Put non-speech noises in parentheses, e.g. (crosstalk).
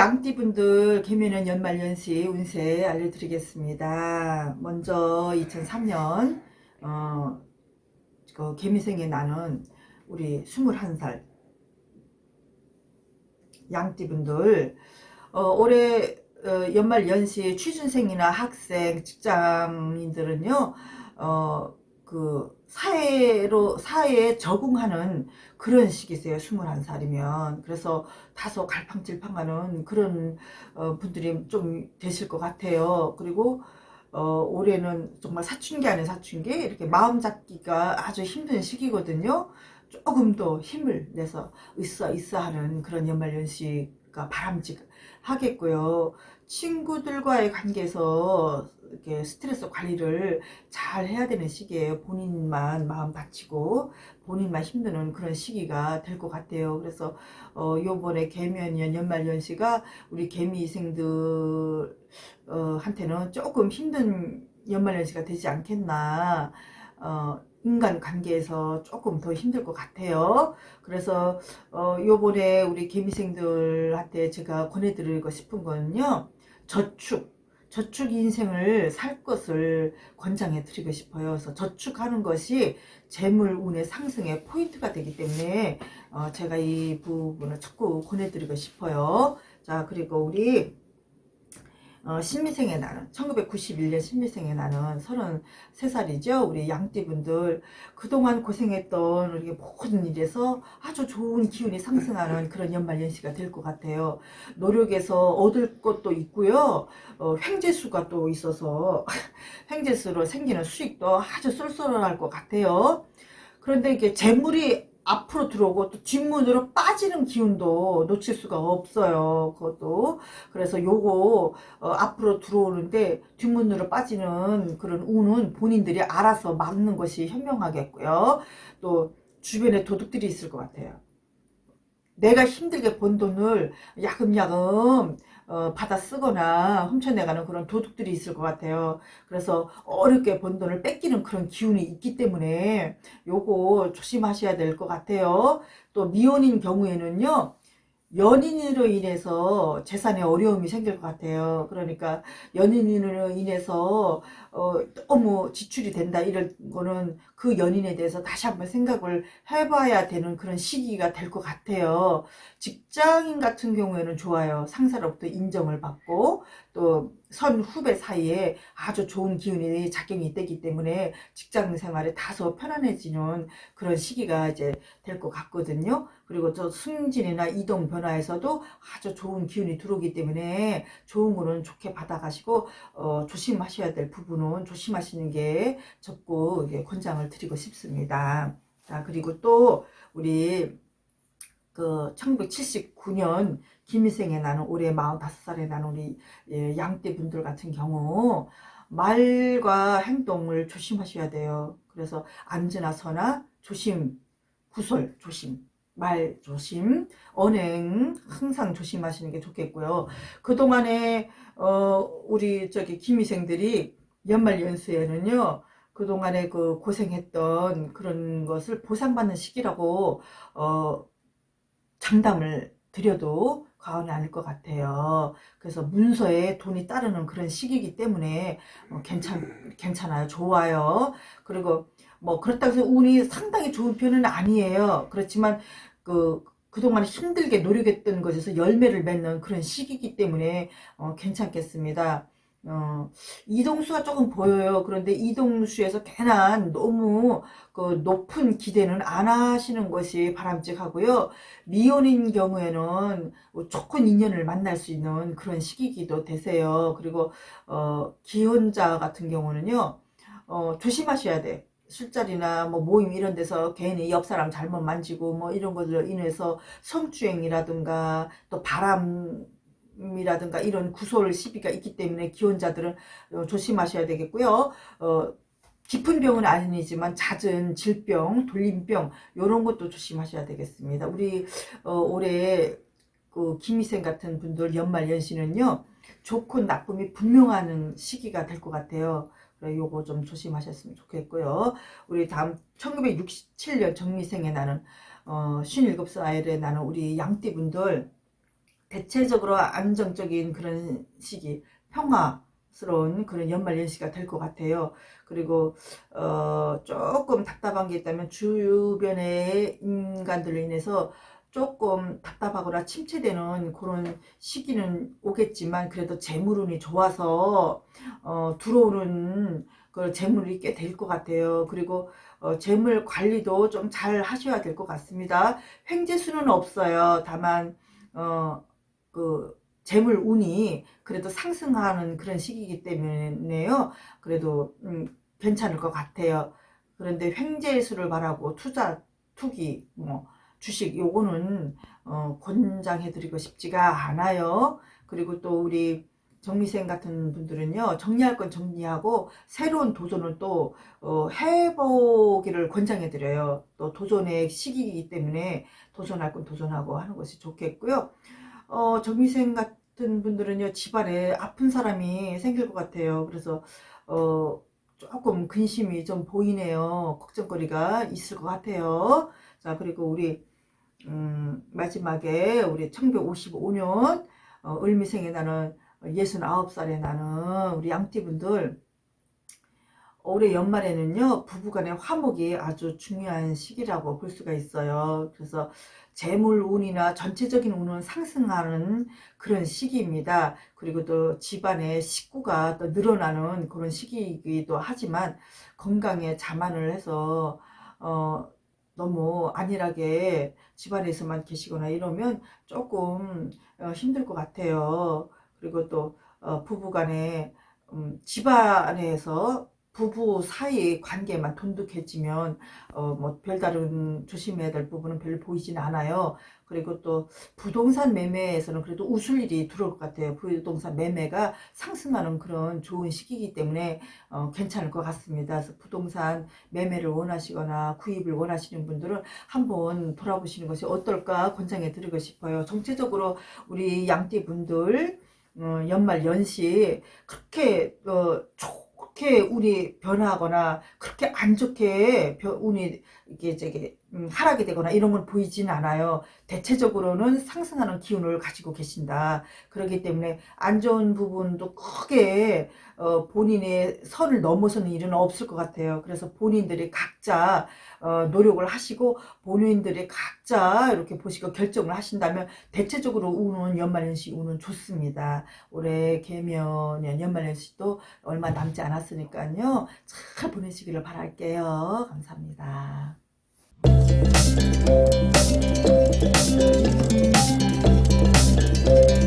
양띠분들 개면은 연말연시 운세 알려드리겠습니다. 먼저 2003년 어, 그 개미생에 나는 우리 21살 양띠분들 어, 올해 어, 연말연시 취준생이나 학생, 직장인들은요, 어, 그 사회로 사회에 적응하는 그런 시기세요. 21살이면. 그래서 다소 갈팡질팡하는 그런 어, 분들이 좀 되실 것 같아요. 그리고 어, 올해는 정말 사춘기 아닌 사춘기 이렇게 마음 잡기가 아주 힘든 시기거든요. 조금 더 힘을 내서 있어 있어 하는 그런 연말연시가 바람직하겠고요. 친구들과의 관계에서 이렇게 스트레스 관리를 잘 해야 되는 시기예요. 본인만 마음 다치고 본인만 힘드는 그런 시기가 될 것 같아요. 그래서 어 요번에 개면연 연말연시가 우리 개미생들 어, 한테는 조금 힘든 연말연시가 되지 않겠나. 어, 인간 관계에서 조금 더 힘들 것 같아요. 그래서 어, 요번에 우리 개미생들한테 제가 권해드리고 싶은 거는요. 저축, 저축 인생을 살 것을 권장해 드리고 싶어요. 그래서 저축하는 것이 재물 운의 상승의 포인트가 되기 때문에 어, 제가 이 부분을 자꾸 권해 드리고 싶어요. 자, 그리고 우리 어, 신미생의 나는 1991년 신미생의 나는 33살이죠. 우리 양띠분들 그동안 고생했던 우리 모든 일에서 아주 좋은 기운이 상승하는 그런 연말 연시가 될 것 같아요. 노력에서 얻을 것도 있고요. 어, 횡재수가 또 있어서 (laughs) 횡재수로 생기는 수익도 아주 쏠쏠할 것 같아요. 그런데 이게 재물이 앞으로 들어오고 또 뒷문으로 빠지는 기운도 놓칠 수가 없어요. 그것도. 그래서 요거 어, 앞으로 들어오는데 뒷문으로 빠지는 그런 운은 본인들이 알아서 막는 것이 현명하겠고요. 또 주변에 도둑들이 있을 것 같아요. 내가 힘들게 번 돈을 야금야금 어, 받아 쓰거나 훔쳐내가는 그런 도둑들이 있을 것 같아요. 그래서 어렵게 번 돈을 뺏기는 그런 기운이 있기 때문에 요거 조심하셔야 될 것 같아요. 또 미혼인 경우에는요. 연인으로 인해서 재산에 어려움이 생길 것 같아요. 그러니까 연인으로 인해서 어, 너무 지출이 된다 이런 거는 그 연인에 대해서 다시 한번 생각을 해봐야 되는 그런 시기가 될 것 같아요. 직장인 같은 경우에는 좋아요. 상사로부터 인정을 받고 또 선 후배 사이에 아주 좋은 기운이 작용이 되기 때문에 직장 생활에 다소 편안해지는 그런 시기가 이제 될 것 같거든요. 그리고 저 승진이나 이동 변화에서도 아주 좋은 기운이 들어오기 때문에 좋은 거는 좋게 받아가시고 어, 조심하셔야 될 부분 은 조심하시는 게 적고 권장을 드리고 싶습니다. 자 그리고 또 우리 그 1979년 김희생에 나는 올해 45살에 나는 우리 예, 양떼 분들 같은 경우 말과 행동을 조심하셔야 돼요. 그래서 앉으나 서나 조심, 구설 조심, 말 조심, 언행 항상 조심하시는 게 좋겠고요. 그동안에 어 우리 저기 김희생들이 연말 연수에는요. 그동안에 그 고생했던 그런 것을 보상받는 시기라고 어 장담을 드려도 과언이 아닐 것 같아요. 그래서 문서에 돈이 따르는 그런 시기이기 때문에 어, 괜찮 괜찮아요. 좋아요. 그리고 뭐 그렇다고 해서 운이 상당히 좋은 편은 아니에요. 그렇지만 그 그동안 힘들게 노력했던 것에서 열매를 맺는 그런 시기이기 때문에 어, 괜찮겠습니다. 어, 이동수가 조금 보여요. 그런데 이동수에서 괜한 너무 그 높은 기대는 안 하시는 것이 바람직하고요. 미혼인 경우에는 뭐 좋은 인연을 만날 수 있는 그런 시기기도 되세요. 그리고 어, 기혼자 같은 경우는요. 어, 조심하셔야 돼. 술자리나 뭐 모임 이런 데서 괜히 옆 사람 잘못 만지고 뭐 이런 것들로 인해서 성추행이라든가 또 바람 이라든가 이런 구솔 시비가 있기 때문에 기혼자들은 어, 조심하셔야 되겠고요. 어, 깊은 병은 아니지만 잦은 질병, 돌림병 이런 것도 조심하셔야 되겠습니다. 우리 어, 올해 그 김희생 같은 분들 연말 연시는요. 좋고 나쁨이 분명한 시기가 될 것 같아요. 요거 좀 조심하셨으면 좋겠고요. 우리 다음 1967년 정미생에 나는 어, 57살에 나는 우리 양띠분들 대체적으로 안정적인 그런 시기, 평화스러운 그런 연말 연시가 될 것 같아요. 그리고 어, 조금 답답한 게 있다면 주변의 인간들로 인해서 조금 답답하거나 침체되는 그런 시기는 오겠지만 그래도 재물운이 좋아서 어, 들어오는 그 재물이 꽤 될 것 같아요. 그리고 어, 재물 관리도 좀 잘 하셔야 될 것 같습니다. 횡재수는 없어요. 다만 어, 그 재물 운이 그래도 상승하는 그런 시기이기 때문에요. 그래도 음, 괜찮을 것 같아요. 그런데 횡재수를 바라고 투자, 투기, 뭐 주식 요거는 어, 권장해드리고 싶지가 않아요. 그리고 또 우리 정미생 같은 분들은요 정리할 건 정리하고 새로운 도전을 또 어, 해보기를 권장해 드려요. 또 도전의 시기이기 때문에 도전할 건 도전하고 하는 것이 좋겠고요. 어, 정미생 같은 분들은요 집안에 아픈 사람이 생길 것 같아요. 그래서 어, 조금 근심이 좀 보이네요. 걱정거리가 있을 것 같아요. 자 그리고 우리 음, 마지막에 우리 1955년 어, 을미생에 나는 69살에 나는 우리 양띠분들 올해 연말에는요 부부간의 화목이 아주 중요한 시기라고 볼 수가 있어요 그래서 재물 운이나 전체적인 운은 상승하는 그런 시기입니다 그리고 또 집안의 식구가 또 늘어나는 그런 시기이기도 하지만 건강에 자만을 해서 어 너무 안일하게 집안에서만 계시거나 이러면 조금 어, 힘들 것 같아요. 그리고 또 어, 부부간에 음, 집안에서 부부 사이 관계만 돈독해지면 어, 뭐 별다른 조심해야 될 부분은 별로 보이진 않아요. 그리고 또 부동산 매매에서는 그래도 웃을 일이 들어올 것 같아요. 부동산 매매가 상승하는 그런 좋은 시기이기 때문에 어, 괜찮을 것 같습니다. 그래서 부동산 매매를 원하시거나 구입을 원하시는 분들은 한번 돌아보시는 것이 어떨까 권장해 드리고 싶어요. 전체적으로 우리 양띠 분들 어, 연말 연시 그렇게 어, 좋게 운이 변화하거나 그렇게 안 좋게 운이 이게 저기 음, 하락이 되거나 이런 건 보이진 않아요. 대체적으로는 상승하는 기운을 가지고 계신다. 그렇기 때문에 안 좋은 부분도 크게 어, 본인의 선을 넘어서는 일은 없을 것 같아요. 그래서 본인들이 각자 어, 노력을 하시고 본인들이 각자 이렇게 보시고 결정을 하신다면 대체적으로 운은 연말연시 운은 좋습니다. 올해 개면년 연말연시도 얼마 남지 않았으니까요. 잘 보내시기를 바랄게요. 감사합니다. Thank you.